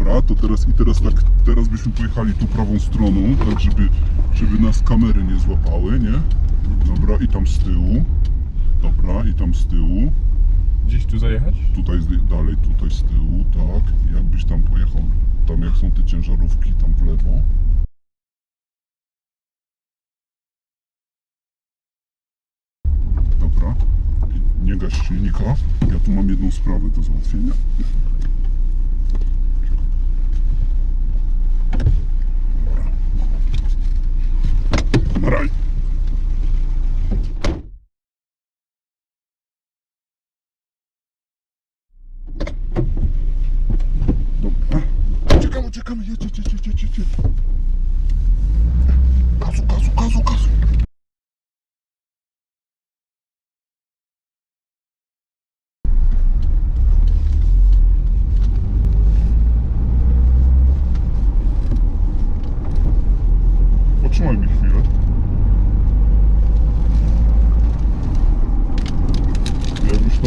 Dobra, to teraz i teraz tak, teraz byśmy pojechali tu prawą stroną, tak żeby, żeby nas kamery nie złapały, nie? Dobra, i tam z tyłu. Dobra, i tam z tyłu. Gdzieś tu zajechać? Tutaj z- dalej, tutaj z tyłu, tak. Jakbyś tam pojechał, tam jak są te ciężarówki, tam w lewo. Dobra. I Nie gaś silnika. Ja tu mam jedną sprawę do załatwienia.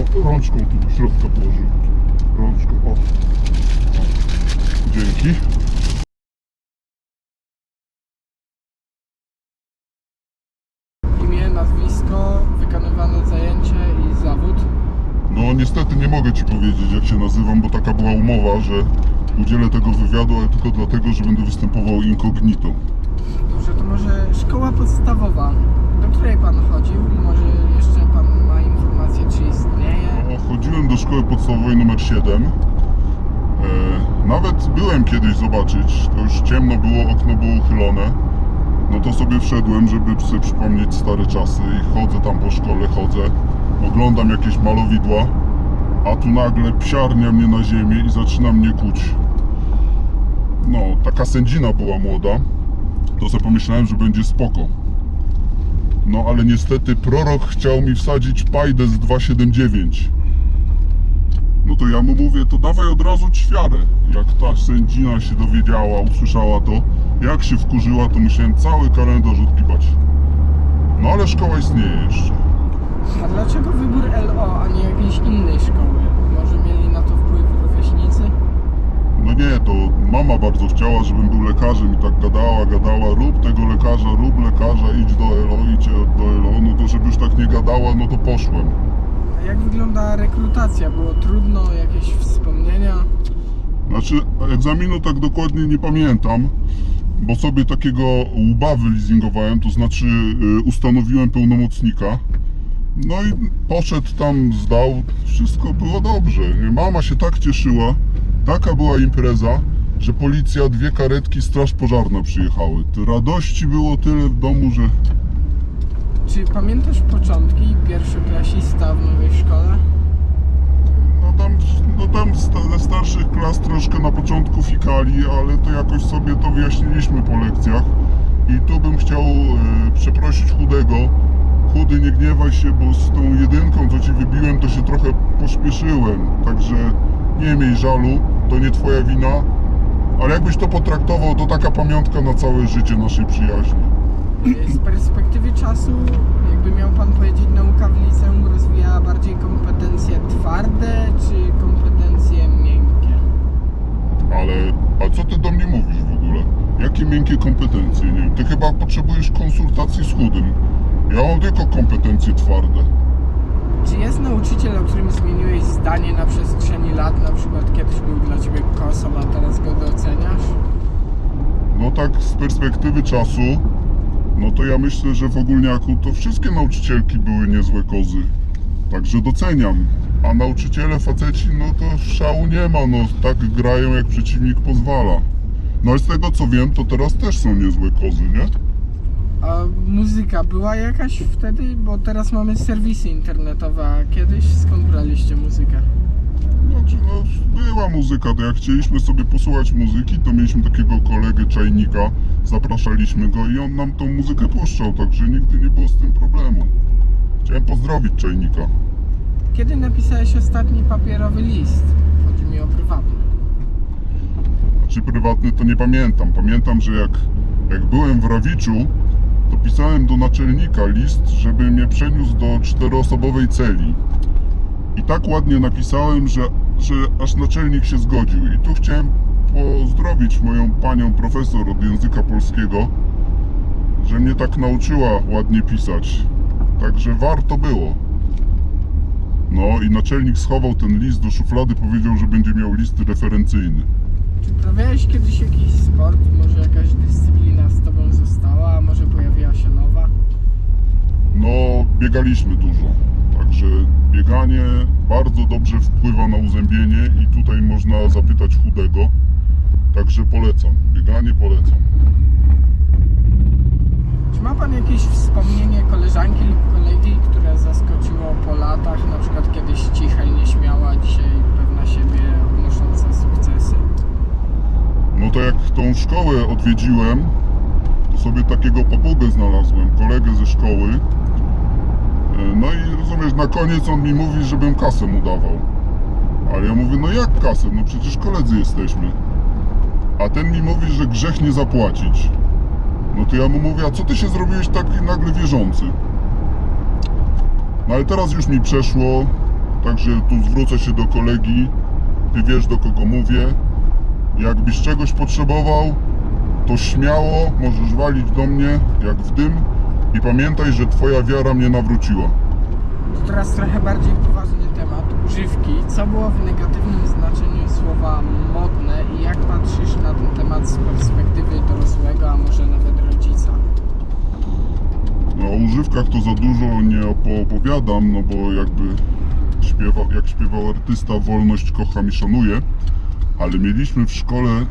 Tą rączką tu do środka położył. Rączką, o. o. Dzięki. Imię, nazwisko, wykonywane zajęcie i zawód. No niestety nie mogę Ci powiedzieć jak się nazywam, bo taka była umowa, że udzielę tego wywiadu, ale tylko dlatego, że będę występował incognito. Dobrze, to może szkoła podstawowa, do której pan chodził? Może jeszcze pan ma informację, czy istnieje? No, chodziłem do szkoły podstawowej numer 7. E, nawet byłem kiedyś zobaczyć, to już ciemno było, okno było uchylone. No to sobie wszedłem, żeby sobie przypomnieć stare czasy i chodzę tam po szkole, chodzę, oglądam jakieś malowidła, a tu nagle psiarnia mnie na ziemię i zaczyna mnie kuć. No, taka sędzina była młoda, to sobie pomyślałem, że będzie spoko. No ale niestety prorok chciał mi wsadzić pajdę z 279. No to ja mu mówię, to dawaj od razu ćwiarę. Jak ta sędzina się dowiedziała, usłyszała to, jak się wkurzyła, to musiałem cały kalendarz odkipać. No ale szkoła istnieje jeszcze. A dlaczego wybór LO, a nie jakiejś innej szkoły? Może mieli na to wpływ rówieśnicy? No nie, to mama bardzo chciała, żebym był lekarzem i tak gadała, gadała, rób tego lekarza, rób lekarza, idź do ELO, idź do ELO. No to żeby już tak nie gadała, no to poszłem. Jak wygląda rekrutacja? Było trudno, jakieś wspomnienia? Znaczy, egzaminu tak dokładnie nie pamiętam, bo sobie takiego łba wyleasingowałem, to znaczy y, ustanowiłem pełnomocnika. No i poszedł tam, zdał, wszystko było dobrze. Mama się tak cieszyła, taka była impreza, że policja, dwie karetki, straż pożarna przyjechały. Radości było tyle w domu, że Czy pamiętasz początki pierwszoklasista w nowej szkole? no tam, no tam ze starszych klas troszkę na początku fikali, ale to jakoś sobie to wyjaśniliśmy po lekcjach. I tu bym chciał e, przeprosić chudego. Chudy, nie gniewaj się, bo z tą jedynką, co ci wybiłem, to się trochę pośpieszyłem. Także nie miej żalu, to nie twoja wina. Ale jakbyś to potraktował, to taka pamiątka na całe życie naszej przyjaźni. Z perspektywy czasu, jakby miał pan powiedzieć, nauka w liceum rozwija bardziej kompetencje twarde czy kompetencje miękkie? Ale, a co ty do mnie mówisz w ogóle? Jakie miękkie kompetencje? Nie wiem, ty chyba potrzebujesz konsultacji z chudym. Ja mam tylko kompetencje twarde. Czy jest nauczyciel, o którym zmieniłeś zdanie na przestrzeni lat? Na przykład kiedyś był dla ciebie kosą, a teraz go doceniasz? No tak z perspektywy czasu, no to ja myślę, że w ogólniaku to wszystkie nauczycielki były niezłe kozy. Także doceniam. A nauczyciele faceci, no to szału nie ma, no tak grają jak przeciwnik pozwala. No ale z tego co wiem, to teraz też są niezłe kozy, nie? A muzyka była jakaś wtedy? Bo teraz mamy serwisy internetowe, a kiedyś skąd braliście muzykę? Znaczy, no, była muzyka, to jak chcieliśmy sobie posłuchać muzyki, to mieliśmy takiego kolegę czajnika, zapraszaliśmy go i on nam tą muzykę puszczał, także nigdy nie było z tym problemu. Chciałem pozdrowić czajnika. Kiedy napisałeś ostatni papierowy list? Chodzi mi o prywatny. Czy prywatny to nie pamiętam. Pamiętam, że jak, jak byłem w Rawiczu, to pisałem do naczelnika list, żeby mnie przeniósł do czteroosobowej celi. I tak ładnie napisałem, że, że aż naczelnik się zgodził. I tu chciałem pozdrowić moją panią profesor od języka polskiego, że mnie tak nauczyła ładnie pisać. Także warto było. No i naczelnik schował ten list do szuflady, powiedział, że będzie miał list referencyjny. Czy uprawiałeś kiedyś jakiś sport? Może jakaś dyscyplina z tobą została, a może pojawiła się nowa? No, biegaliśmy dużo. Także bieganie bardzo dobrze wpływa na uzębienie i tutaj można zapytać chudego. Także polecam. Bieganie polecam. Czy ma pan jakieś wspomnienie koleżanki lub kolegi, które zaskoczyło po latach? Na przykład kiedyś cicha i nieśmiała, dzisiaj pewna siebie, odnosząca sukcesy? No to jak tą szkołę odwiedziłem, to sobie takiego papugę znalazłem, kolegę ze szkoły. E, No i rozumiesz, na koniec on mi mówi, żebym kasę mu dawał. Ale ja mówię, no jak kasę? No przecież koledzy jesteśmy. A ten mi mówi, że grzech nie zapłacić. No to ja mu mówię, a co ty się zrobiłeś taki nagle wierzący? No ale teraz już mi przeszło, także tu zwrócę się do kolegi. Ty wiesz do kogo mówię. Jakbyś czegoś potrzebował, to śmiało możesz walić do mnie jak w dym i pamiętaj, że twoja wiara mnie nawróciła. To teraz trochę bardziej poważny temat. Używki. Co było w negatywnym znaczeniu słowa modne i jak patrzysz na ten temat z perspektywy dorosłego, a może nawet rodzica? No o używkach to za dużo nie opowiadam, no bo jakby śpiewa, jak śpiewał artysta, wolność kocham i szanuję, ale mieliśmy w szkole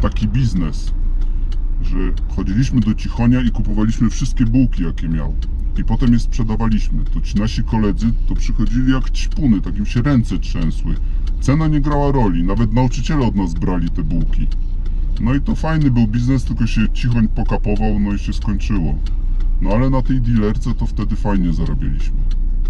taki biznes, że chodziliśmy do Cichonia i kupowaliśmy wszystkie bułki, jakie miał. I potem je sprzedawaliśmy. To ci nasi koledzy to przychodzili jak ćpuny, tak im się ręce trzęsły. Cena nie grała roli, nawet nauczyciele od nas brali te bułki. No i to fajny był biznes, tylko się Cichoń pokapował, no i się skończyło. No ale na tej dealerce to wtedy fajnie zarabialiśmy.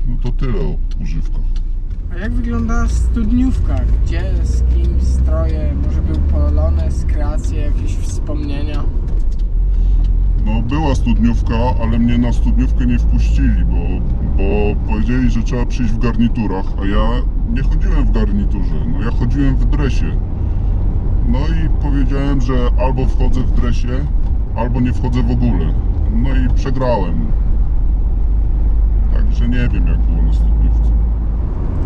No to tyle o używkach. A jak wygląda studniówka? Gdzie, z kim, stroje? Może był polonez, kreacje, jakieś wspomnienia? No była studniówka, ale mnie na studniówkę nie wpuścili, bo, bo powiedzieli, że trzeba przyjść w garniturach, a ja nie chodziłem w garniturze, no ja chodziłem w dresie. No i powiedziałem, że albo wchodzę w dresie, albo nie wchodzę w ogóle. No i przegrałem. Także nie wiem jak było na studniówce.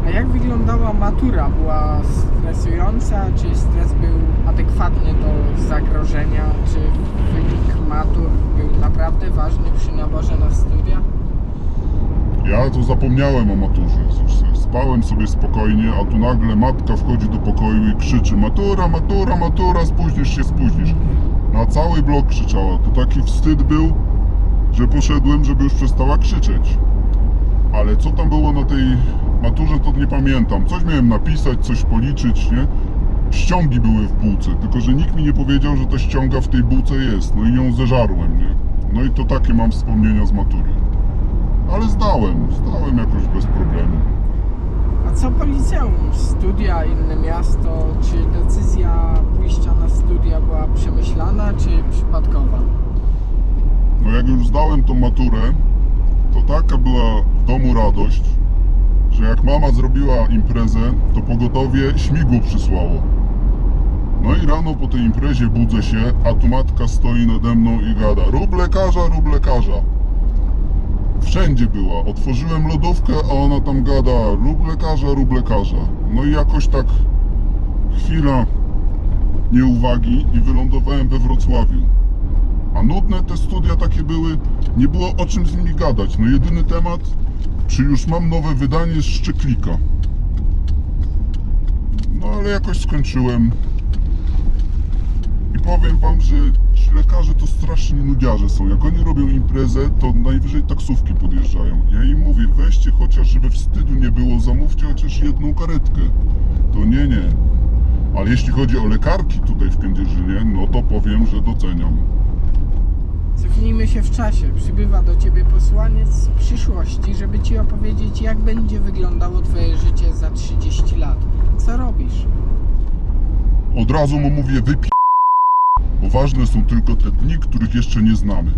A jak wyglądała matura? Była stresująca? Czy stres był adekwatny do zagrożenia? Czy wynik matur był naprawdę ważny przy naborze na studia? Ja to zapomniałem o maturze. Spałem sobie spokojnie, a tu nagle matka wchodzi do pokoju i krzyczy Matura, matura, matura, spóźnisz się, spóźnisz. Na cały blok krzyczała. To taki wstyd był, że poszedłem, żeby już przestała krzyczeć. Ale co tam było na tej maturze, to nie pamiętam. Coś miałem napisać, coś policzyć, nie? Ściągi były w bułce, tylko że nikt mi nie powiedział, że ta ściąga w tej bułce jest. No i ją zeżarłem, nie? No i to takie mam wspomnienia z matury. Ale zdałem, zdałem jakoś bez problemu. A co po liceum? Studia, inne miasto? Czy decyzja pójścia na studia była przemyślana, czy przypadkowa? No jak już zdałem tą maturę, to taka była w domu radość, że jak mama zrobiła imprezę, to pogotowie śmigło przysłało. No i rano po tej imprezie budzę się, a tu matka stoi nade mną i gada Rób lekarza, rób lekarza. Wszędzie była. Otworzyłem lodówkę, a ona tam gada Rób lekarza, rób lekarza. No i jakoś tak chwila nieuwagi i wylądowałem we Wrocławiu. A nudne te studia takie były, nie było o czym z nimi gadać. No jedyny temat, czy już mam nowe wydanie z Szczyklika. No ale jakoś skończyłem. I powiem wam, że ci lekarze to strasznie nudziarze są. Jak oni robią imprezę, to najwyżej taksówki podjeżdżają. Ja im mówię, weźcie chociaż, żeby wstydu nie było, zamówcie chociaż jedną karetkę. To nie, nie. Ale jeśli chodzi o lekarki tutaj w Kędzierzynie, no to powiem, że doceniam. Cofnijmy się w czasie. Przybywa do ciebie posłaniec z przyszłości, żeby ci opowiedzieć, jak będzie wyglądało twoje życie za 30 lat. Co robisz? Od razu mu mówię wypi... Bo ważne są tylko te dni, których jeszcze nie znamy.